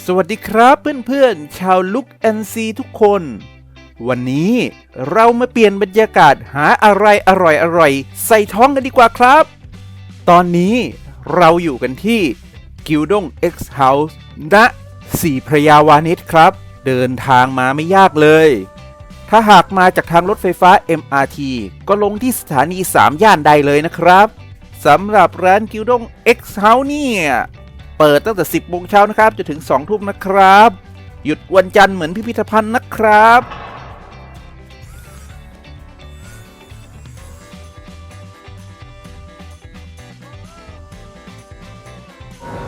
สวัสดีครับเพื่อนๆ ชาวลุกแอนซีทุกคน วันนี้เรามาเปลี่ยนบรรยากาศหาอะไรอร่อยๆ ใส่ท้องกันดีกว่าครับ ตอนนี้เราอยู่กันที่กิวด้ง X House ณสีพระยาวานิชครับ เดินทางมาไม่ยากเลย ถ้าหากมาจากทางรถไฟฟ้า MRT ก็ลงที่สถานี 3 ย่านใดเลยนะครับสำหรับร้านกิวด้ง X House เนี่ย เปิดตั้งแต่ 10โมงเช้านะครับจนถึง 2 ทุ่มนะครับ หยุดวันจันทร์เหมือนพิพิธภัณฑ์นะครับ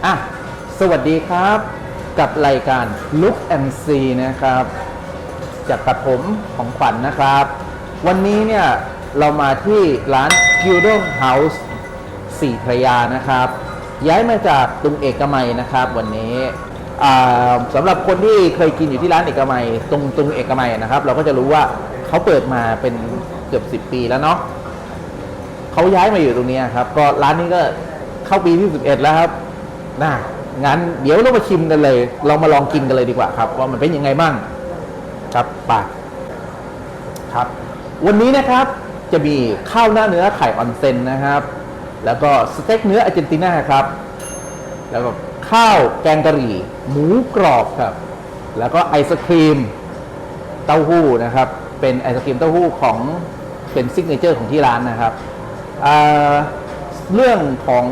อะสวัสดีครับกับรายการ Look and See นะครับ จากตัดผมของขวัญนนะครับ วันนี้เนี่ย เรามาที่ร้าน g i l d o n House สี่พระยานะครับ ย้ายมาจากตรงเอกมัยนะครับ วันนี้อ่าสำหรับคนที่เคยกินอยู่ที่ร้านเอกมัยตรงตรงเอกมัยนะครับ เราก็จะรู้ว่าเขาเปิดมาเป็นเกือบ 10 ปีแล้วเนาะเขาย้ายมาอยู่ตรงนี้ครับ ก็ร้านนี้ก็เข้าปีที่ 11 แล้วครับน่างั้นเดี๋ยวเรามาชิมกันเลย เรามาลองกินกันเลยดีกว่าครับว่ามันเป็นยังไงบ้างครับไปครับ วันนี้นะครับจะมีข้าวหน้าเนื้อไข่ออนเซนนะครับ แล้วก็สเต็กเนื้ออาร์เจนตินาครับ แล้วก็ข้าวแกงกะหรี่ หมูกรอบครับ แล้วก็ไอศครีมเต้าหู้นะครับ เป็นไอศครีมเต้าหู้ของเป็นซิกเนเจอร์ของที่ร้านนะครับอ่าเรื่องของ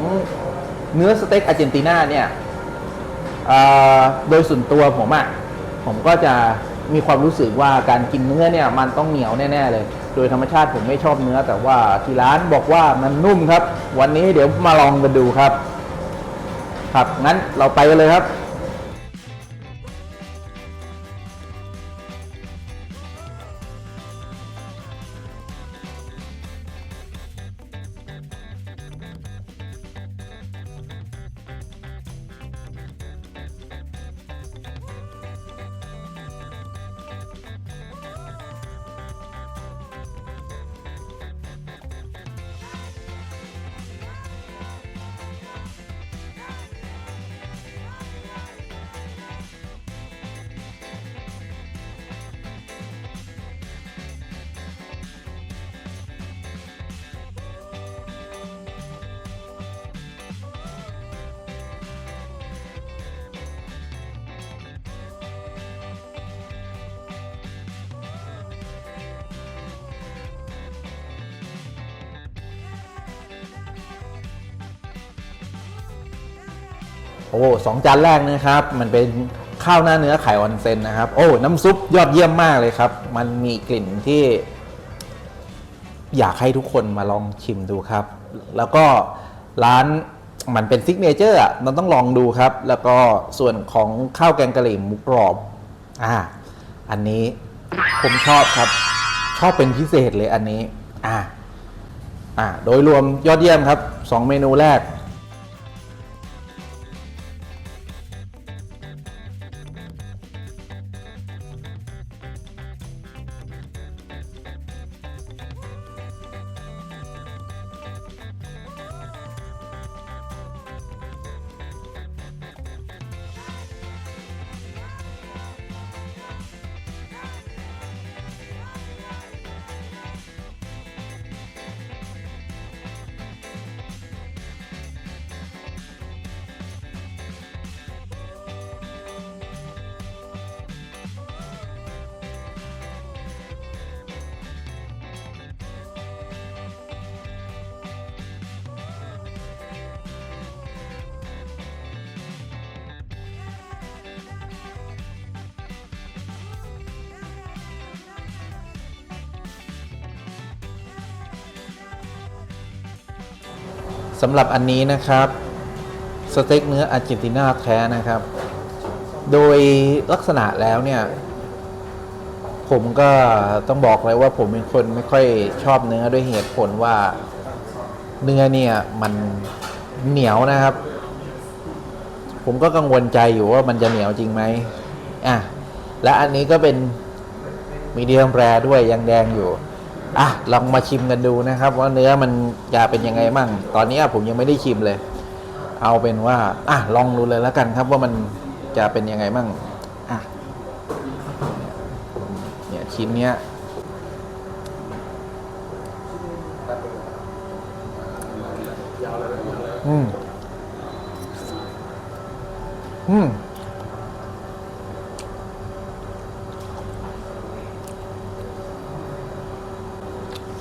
เนื้อสเต็กอาร์เจนตินาเนี่ยโดยส่วนตัวผมอะ่ะผมก็จะมีความรู้สึกว่าการกินเนื้อเนี่ยมันต้องเหนียวแน่ ๆ เลย โดยธรรมชาติผมไม่ชอบเนื้อ แต่ว่าที่ร้านบอกว่ามันนุ่มครับ วันนี้เดี๋ยวมาลองกันดูครับ ครับงั้นเราไปกันเลยครับ โอ้สองจานแรกนะครับ มันเป็นข้าวหน้าเนื้อไข่ออนเซนนะครับ โอ้ น้ำซุปยอดเยี่ยมมากเลยครับ มันมีกลิ่นที่ อยากให้ทุกคนมาลองชิมดูครับ แล้วก็ร้านมันเป็นซิกเนเจอร์อะต้องลองดูครับ แล้วก็ส่วนของข้าวแกงกะหรี่หมูกรอบ อ่า อันนี้ผมชอบครับ ชอบเป็นพิเศษเลยอันนี้ อ่า อ่า โดยรวมยอดเยี่ยมครับสองเมนูแรก สำหรับอันนี้นะครับ สเต็กเนื้ออาร์เจนตินาแท้นะครับ โดยลักษณะแล้วเนี่ย ผมก็ต้องบอกเลยว่าผมเป็นคนไม่ค่อยชอบเนื้อด้วยเหตุผลว่าเนื้อเนี่ยมันเหนียวนะครับ ผมก็กังวลใจอยู่ว่ามันจะเหนียวจริงไหมอะและอันนี้ก็เป็นมีเดียมแรด้วยยังแดงอยู่ อะลองมาชิมกันดูนะครับ ว่าเนื้อมันจะเป็นยังไงมั่ง ตอนนี้ผมยังไม่ได้ชิมเลย เอาเป็นว่าอะลองดูเลยแล้วกันครับว่ามันจะเป็นยังไงมั่งอะเนี่ยชิ้นเนี้ยอืมอืม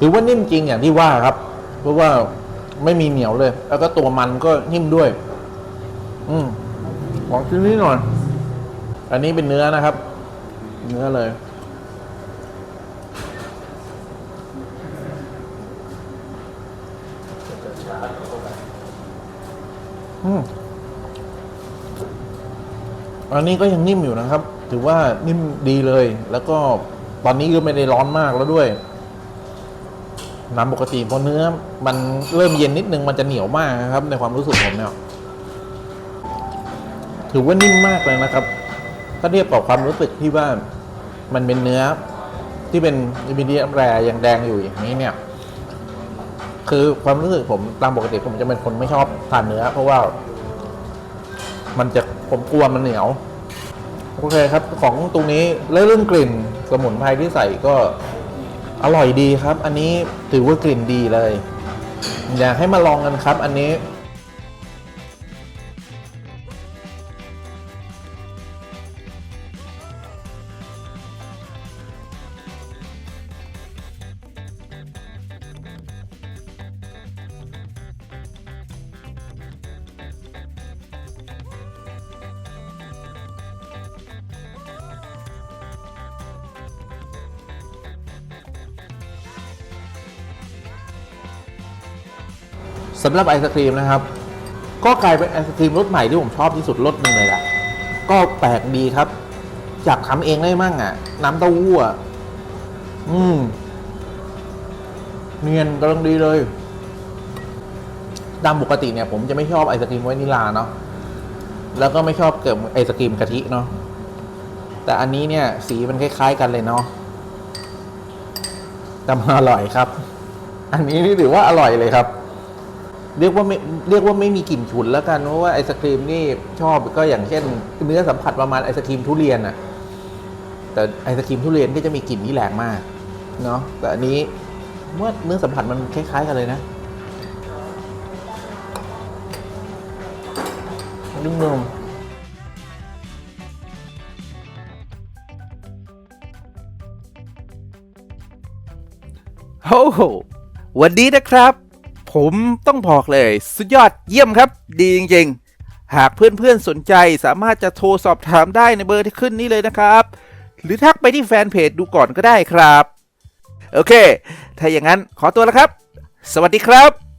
ถือว่านิ่มจริงอย่างที่ว่าครับ เพราะว่าไม่มีเหนียวเลย แล้วก็ตัวมันก็นิ่มด้วย อืมของชิ้นนี้หน่อย อันนี้เป็นเนื้อนะครับ เนื้อเลย อืมอันนี้ก็ยังนิ่มอยู่นะครับ ถือว่านิ่มดีเลย แล้วก็ตอนนี้ก็ไม่ได้ร้อนมากแล้วด้วย น้ำปกติพอเนื้อ มันเริ่มเย็นนิดนึงมันจะเหนียวมากนะครับ ในความรู้สึกผมเนี่ยถือว่านิ่มมากเลยนะครับ ถ้าเทียบกับความรู้สึกที่ว่ามันเป็นเนื้อที่เป็นมีเดียแรยังแดงอยู่อย่างนี้เนี่ย คือความรู้สึกผมตามปกติผมจะเป็นคนไม่ชอบทานเนื้อ เพราะว่า มันจะผมกลัวมันเหนียวโอเคครับ ของตรงนี้แล้วเรื่องกลิ่นสมุนไพรที่ใส่ก็ อร่อยดีครับ อันนี้ถือว่ากลิ่นดีเลย อยากให้มาลองกันครับ อันนี้ สำหรับไอศครีมนะครับ ก็กลายเป็นไอศครีมรสใหม่ที่ผมชอบที่สุดรสหนึ่งเลยแหละก็แปลกดีครับอยากทำเองได้มั่งอะ น้ำเต้าหู้อะอืม เนียนกำลังดีเลยตามปกติเนี่ย ผมจะไม่ชอบไอศครีมวานิลาเนาะแล้วก็ไม่ชอบเกิดไอศครีมกะทิเนาะแต่อันนี้เนี่ย สีมันคล้าย ๆ กันเลยเนาะแต่มันอร่อยครับ อันนี้นี่ถือว่าอร่อยเลยครับ เรียกว่าไม่เรียกว่าไม่มีกลิ่นฉุนแล้วกันเพราะว่าไอศครีมนี่ชอบก็อย่างเช่น เนื้อสัมผัสประมาณไอศครีมทุเรียนอะแต่ไอศครีมทุเรียนก็จะมีกลิ่นที่แรงมากเนาะแต่อันนี้เมื่อเนื้อสัมผัสมันคล้ายๆกันเลยนะนุ่มๆโอ้โหวันนี้นะครับ ผมต้องบอกเลย สุดยอดเยี่ยมครับ ดีจริงๆ หากเพื่อนๆสนใจสามารถจะโทรสอบถามได้ในเบอร์ที่ขึ้นนี้เลยนะครับ หรือทักไปที่แฟนเพจดูก่อนก็ได้ครับ โอเค ถ้าอย่างนั้นขอตัวแล้วครับ สวัสดีครับ